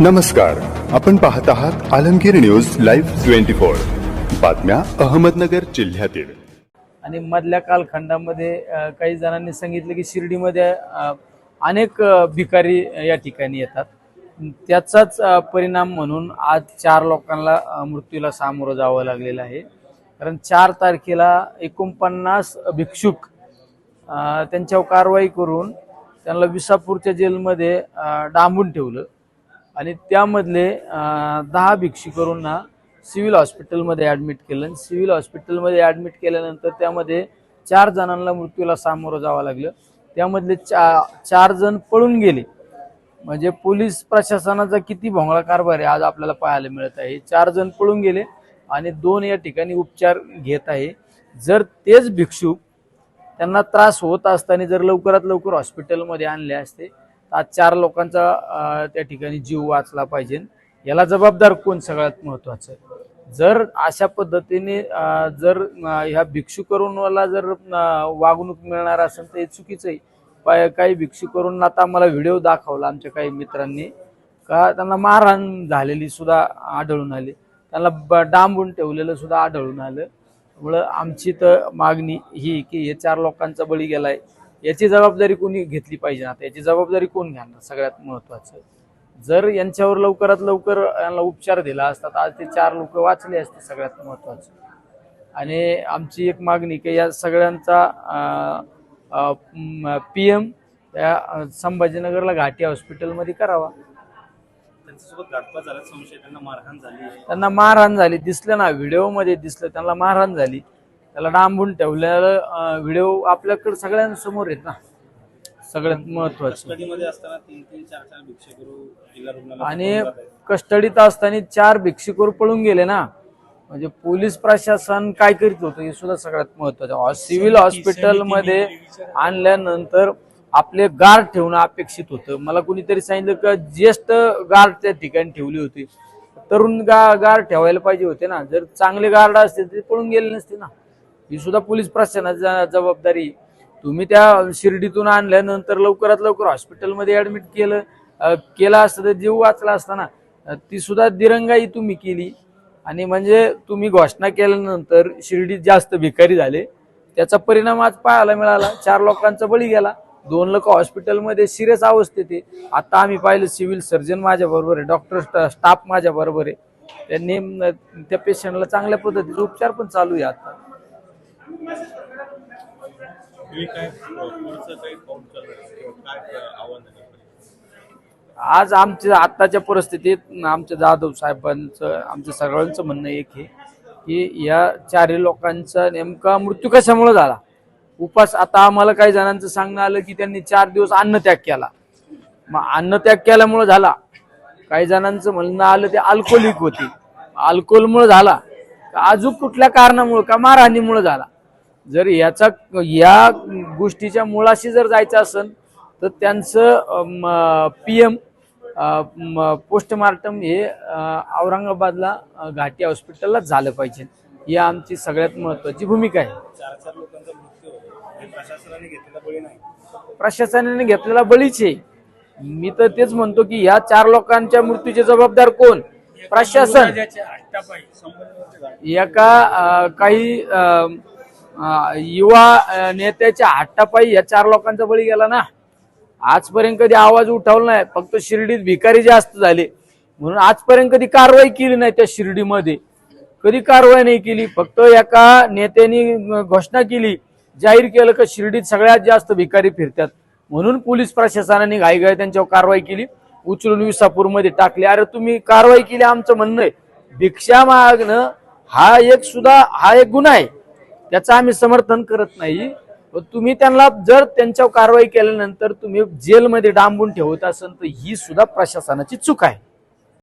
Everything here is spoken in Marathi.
नमस्कार. आपण पाहत आहात Alamgir news live twenty four. बातम्या अहमदनगर जिल्ह्यातील. आणि मधल्या कालखंडामध्ये काही जणांनी सांगितलं की शिर्डीमध्ये अनेक भिकारी या ठिकाणी येतात. त्याचाच परिणाम म्हणून आज चार लोकांना मृत्यूला सामोरं जावं लागलेलं आहे. कारण चार तारखेला एकोणपन्नास भिक्षुक त्यांच्यावर कारवाई करून त्यांना विसापूरच्या जेलमध्ये डांबून ठेवलं. आणि त्यामधले दहा भिक्षुकांना सिव्हिल हॉस्पिटलमध्ये ॲडमिट केलं. सिव्हिल हॉस्पिटलमध्ये ॲडमिट केल्यानंतर त्यामध्ये चार जणांना मृत्यूला सामोरं जावं लागलं. त्यामधले चा चार जण पळून गेले. म्हणजे पोलीस प्रशासनाचा किती भोंगळा कारभार आहे आज आपल्याला पाहायला मिळत आहे. चार जण पळून गेले आणि दोन या ठिकाणी उपचार घेत आहे. जर तेच भिक्षुक त्यांना त्रास होत असताना जर लवकरात लवकर हॉस्पिटलमध्ये आणले असते आज चार लोकांचा त्या ठिकाणी जीव वाचला पाहिजे. याला जबाबदार कोण? सगळ्यात महत्वाचं. जर अशा पद्धतीने जर ह्या भिक्षू करूनला जर वागणूक मिळणार असेल तर हे चुकीचं आहे काही भिक्षू करून आता आम्हाला व्हिडिओ दाखवला आमच्या काही मित्रांनी. का त्यांना मारहाण झालेली सुद्धा आढळून आली. त्यांना ब- डांबून ठेवलेलं सुद्धा आढळून आलं. त्यामुळं आमची तर मागणी ही की हे चार लोकांचा बळी गेलाय. याची जबाबदारी कोणी घेतली पाहिजे आता याची जबाबदारी कोण घेणार? सगळ्यात महत्वाचं. जर यांच्यावर लवकरात लवकर यांना उपचार दिला असता तर आज ते चार लोक वाचले असते सगळ्यात महत्वाचं. आणि आमची एक मागणी की या सगळ्यांचा पी एम त्या अं, संभाजीनगरला घाटी हॉस्पिटलमध्ये करावा. त्यांना मारहाण झाली. दिसलं ना व्हिडिओमध्ये दिसलं त्यांना मारहाण झाली. त्याला डांबून ठेवलेलं व्हिडिओ आपल्याकडे सगळ्यांसमोर आहेत ना. सगळ्यात महत्वाचं आणि. कस्टडीत असताना चार भिक्षुकर पळून गेले ना. म्हणजे पोलीस प्रशासन काय करीत होतं हे सुद्धा सगळ्यात महत्वाचं सिव्हिल हॉस्पिटलमध्ये आणल्यानंतर आपले गार्ड ठेवणं अपेक्षित होतं. मला कुणीतरी सांगितलं का ज्येष्ठ गार्ड त्या ठिकाणी ठेवले होते. तरुण गा गार्ड ठेवायला पाहिजे होते ना. जर चांगले गार्ड असते ते पळून गेले नसते ना. ही सुद्धा पोलीस प्रशासनाची ज- जबाबदारी तुम्ही त्या शिर्डीतून आणल्यानंतर लवकरात लवकर हॉस्पिटलमध्ये ऍडमिट केलं केला असतं तर जीव वाचला असताना ती सुद्धा दिरंगाई तुम्ही केली. आणि म्हणजे तुम्ही घोषणा केल्यानंतर शिर्डीत जास्त भिकारी झाले. त्याचा परिणाम आज पाहायला मिळाला. चार लोकांचा बळी गेला. दोन लोक हॉस्पिटलमध्ये सिरियस अवस्थेत आहे. आता आम्ही पाहिलं सिव्हिल सर्जन माझ्याबरोबर आहे. डॉक्टर स्टाफ माझ्याबरोबर आहे. त्यांनी त्या पेशंटला चांगल्या पद्धतीचे उपचार पण चालू आहे आता. काय पुढचं काही पाऊल चालू काय आव्हान आज आमच्या आत्ताच्या परिस्थितीत आमच्या जाधव साहेबांचं आमच्या सगळ्यांचं म्हणणं एक हे की या चारही लोकांचा नेमका मृत्यू कशामुळे झाला? उपास आता आम्हाला काही जणांचं सांगणं आलं की त्यांनी चार दिवस अन्नत्याग केला. मग अन्नत्याग केल्यामुळे झाला. काही जणांचं म्हणणं आलं ते अल्कोहोलिक होती. अल्कोहोलमुळे झाला. अजून कुठल्या कारणामुळे? का मारहाणीमुळे झाला? जर याचा या गोष्टीच्या मुळाशी जर जायचं असेल तर त्यांचं पी एम पोस्टमार्टम हे औरंगाबादला घाटी हॉस्पिटलला झालं पाहिजे. ही आमची सगळ्यात महत्वाची भूमिका आहे. प्रशासनाने घेतलेला बळीच आहे. मी तर तेच म्हणतो की या चार लोकांच्या मृत्यूचे जबाबदार कोण? प्रशासन. एका काही युवा नेत्याच्या हट्टापायी या चार लोकांचा बळी गेला ना. आजपर्यंत कधी आवाज उठवला नाही फक्त शिर्डीत भिकारी जास्त झाले. म्हणून आजपर्यंत कधी कारवाई केली नाही त्या शिर्डीमध्ये. कधी कारवाई नाही केली फक्त एका नेत्यानी घोषणा केली जाहीर केलं का शिर्डीत सगळ्यात जास्त भिकारी फिरतात. म्हणून पोलीस प्रशासनाने घाईघाई त्यांच्यावर कारवाई केली. उचलून विसापूरमध्ये टाकले. अरे तुम्ही कारवाई केली आमचं म्हणणं आहे. भिक्षा मागणं हा एक सुद्धा हा एक गुन्हा आहे. त्याचं आम्ही समर्थन करत नाही. तुम्ही त्यांना जर त्यांच्यावर कारवाई केल्यानंतर तुम्ही जेलमध्ये डांबून ठेवत असाल तर ही सुद्धा प्रशासनाची चूक आहे.